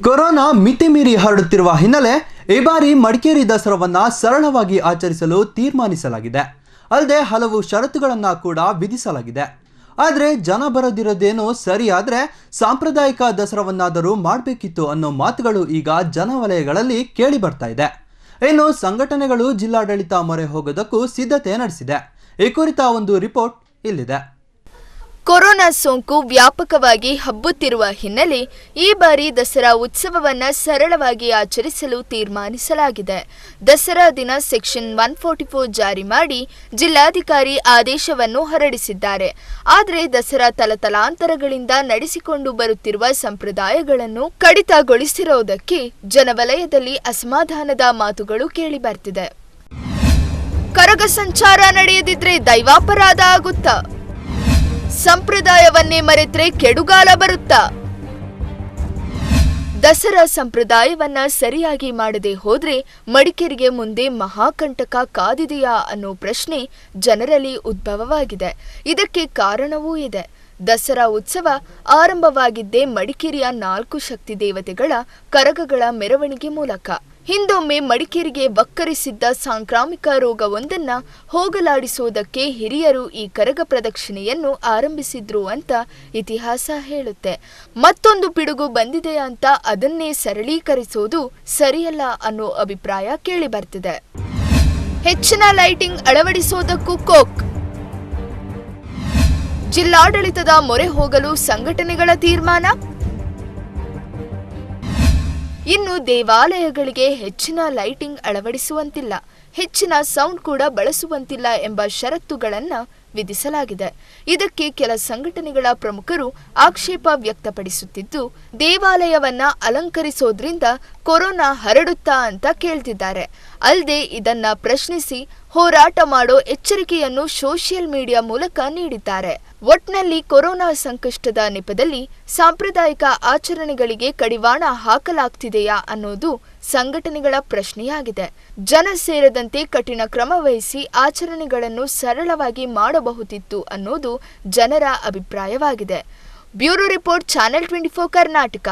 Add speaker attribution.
Speaker 1: Corona ಮಿತಿ ಮೀರಿ ಹರಡುತ್ತಿರುವ ಹಿನ್ನೆಲೆ ಈ ಬಾರಿ ಮಡಿಕೇರಿ ದಸರಾವನ್ನು ಸರಳವಾಗಿ ಆಚರಿಸಲು ತೀರ್ಮಾನಿಸಲಾಗಿದೆ. ಅಲ್ಲದೆ ಹಲವು ಷರತ್ತುಗಳನ್ನು ಕೂಡ ವಿಧಿಸಲಾಗಿದೆ. ಆದರೆ ಜನ ಬರದಿರೋದೇನೋ ಸರಿಯಾದರೆ ಸಾಂಪ್ರದಾಯಿಕ ದಸರಾವನ್ನಾದರೂ ಮಾಡಬೇಕಿತ್ತು ಅನ್ನೋ ಮಾತುಗಳು ಈಗ ಜನವಲಯಗಳಲ್ಲಿ ಕೇಳಿ ಬರ್ತಾ ಇದೆ. ಇನ್ನು ಸಂಘಟನೆಗಳು ಜಿಲ್ಲಾಡಳಿತ ಮೊರೆ ಹೋಗೋದಕ್ಕೂ ಸಿದ್ಧತೆ ನಡೆಸಿದೆ. ಈ ಕುರಿತ ಒಂದು ರಿಪೋರ್ಟ್ ಇಲ್ಲಿದೆ.
Speaker 2: ಕೊರೋನಾ ಸೋಂಕು ವ್ಯಾಪಕವಾಗಿ ಹಬ್ಬುತ್ತಿರುವ ಹಿನ್ನೆಲೆ ಈ ಬಾರಿ ದಸರಾ ಉತ್ಸವವನ್ನು ಸರಳವಾಗಿ ಆಚರಿಸಲು ತೀರ್ಮಾನಿಸಲಾಗಿದೆ. ದಸರಾ ದಿನ ಸೆಕ್ಷನ್ ಒನ್ ಫೋರ್ಟಿ ಫೋರ್ ಜಾರಿ ಮಾಡಿ ಜಿಲ್ಲಾಧಿಕಾರಿ ಆದೇಶವನ್ನು ಹೊರಡಿಸಿದ್ದಾರೆ. ಆದರೆ ದಸರಾ ತಲತಲಾಂತರಗಳಿಂದ ನಡೆಸಿಕೊಂಡು ಬರುತ್ತಿರುವ ಸಂಪ್ರದಾಯಗಳನ್ನು ಕಡಿತಗೊಳಿಸಿರುವುದಕ್ಕೆ ಜನವಲಯದಲ್ಲಿ ಅಸಮಾಧಾನದ ಮಾತುಗಳು ಕೇಳಿಬರ್ತಿದೆ. ಕರಗ ಸಂಚಾರ ನಡೆಯದಿದ್ರೆ ದೈವಾಪರಾಧ ಆಗುತ್ತಾ? ಸಂಪ್ರದಾಯವನ್ನೇ ಮರೆತ್ರೆ ಕೆಡುಗಾಲ ಬರುತ್ತಾ? ದಸರಾ ಸಂಪ್ರದಾಯವನ್ನ ಸರಿಯಾಗಿ ಮಾಡದೆ ಹೋದ್ರೆ ಮಡಿಕೇರಿಗೆ ಮುಂದೆ ಮಹಾಕಂಟಕ ಕಾದಿದೆಯಾ ಅನ್ನೋ ಪ್ರಶ್ನೆ ಜನರಲ್ಲಿ ಉದ್ಭವವಾಗಿದೆ. ಇದಕ್ಕೆ ಕಾರಣವೂ ಇದೆ. ದಸರಾ ಉತ್ಸವ ಆರಂಭವಾಗಿದ್ದೇ ಮಡಿಕೇರಿಯ ನಾಲ್ಕು ಶಕ್ತಿ ದೇವತೆಗಳ ಕರಗಗಳ ಮೆರವಣಿಗೆ ಮೂಲಕ. ಹಿಂದೊಮ್ಮೆ ಮಡಿಕೇರಿಗೆ ಬಕ್ಕರಿಸಿದ್ದ ಸಾಂಕ್ರಾಮಿಕ ರೋಗವೊಂದನ್ನ ಹೋಗಲಾಡಿಸುವುದಕ್ಕೆ ಹಿರಿಯರು ಈ ಕರಗ ಪ್ರದಕ್ಷಿಣೆಯನ್ನು ಆರಂಭಿಸಿದ್ರು ಅಂತ ಇತಿಹಾಸ ಹೇಳುತ್ತೆ. ಮತ್ತೊಂದು ಪಿಡುಗು ಬಂದಿದೆ ಅಂತ ಅದನ್ನೇ ಸರಳೀಕರಿಸೋದು ಸರಿಯಲ್ಲ ಅನ್ನೋ ಅಭಿಪ್ರಾಯ ಕೇಳಿಬರ್ತಿದೆ. ಹೆಚ್ಚಿನ ಲೈಟಿಂಗ್ ಅಳವಡಿಸೋದಕ್ಕೂ ಕೋಕ್. ಜಿಲ್ಲಾಡಳಿತದ ಮೊರೆ ಹೋಗಲು ಸಂಘಟನೆಗಳ ತೀರ್ಮಾನ? ಇನ್ನು ದೇವಾಲಯಗಳಿಗೆ ಹೆಚ್ಚಿನ ಲೈಟಿಂಗ್ ಅಳವಡಿಸುವಂತಿಲ್ಲ. ಹೆಚ್ಚಿನ ಸೌಂಡ್ ಕೂಡ ಬಳಸುವಂತಿಲ್ಲ ಎಂಬ ಷರತ್ತುಗಳನ್ನು ವಿಧಿಸಲಾಗಿದೆ. ಇದಕ್ಕೆ ಕೆಲ ಸಂಘಟನೆಗಳ ಪ್ರಮುಖರು ಆಕ್ಷೇಪ ವ್ಯಕ್ತಪಡಿಸುತ್ತಿದ್ದು, ದೇವಾಲಯವನ್ನ ಅಲಂಕರಿಸೋದ್ರಿಂದ ಕೊರೋನಾ ಹರಡುತ್ತಾ ಅಂತ ಕೇಳ್ತಿದ್ದಾರೆ. ಅಲ್ಲದೆ ಇದನ್ನ ಪ್ರಶ್ನಿಸಿ ಹೋರಾಟ ಮಾಡೋ ಎಚ್ಚರಿಕೆಯನ್ನು ಸೋಷಿಯಲ್ ಮೀಡಿಯಾ ಮೂಲಕ ನೀಡಿದ್ದಾರೆ. ಒಟ್ನಲ್ಲಿ ಕೊರೋನಾ ಸಂಕಷ್ಟದ ನೆಪದಲ್ಲಿ ಸಾಂಪ್ರದಾಯಿಕ ಆಚರಣೆಗಳಿಗೆ ಕಡಿವಾಣ ಹಾಕಲಾಗ್ತಿದೆಯಾ ಅನ್ನೋದು ಸಂಘಟನೆಗಳ ಪ್ರಶ್ನೆಯಾಗಿದೆ. ಜನ ಸೇರದಂತೆ ಕಠಿಣ ಕ್ರಮ ವಹಿಸಿ ಆಚರಣೆಗಳನ್ನು ಸರಳವಾಗಿ ಮಾಡಬಹುದಿತ್ತು ಅನ್ನೋದು ಜನರ ಅಭಿಪ್ರಾಯವಾಗಿದೆ. Bureau report, channel twenty four Karnataka.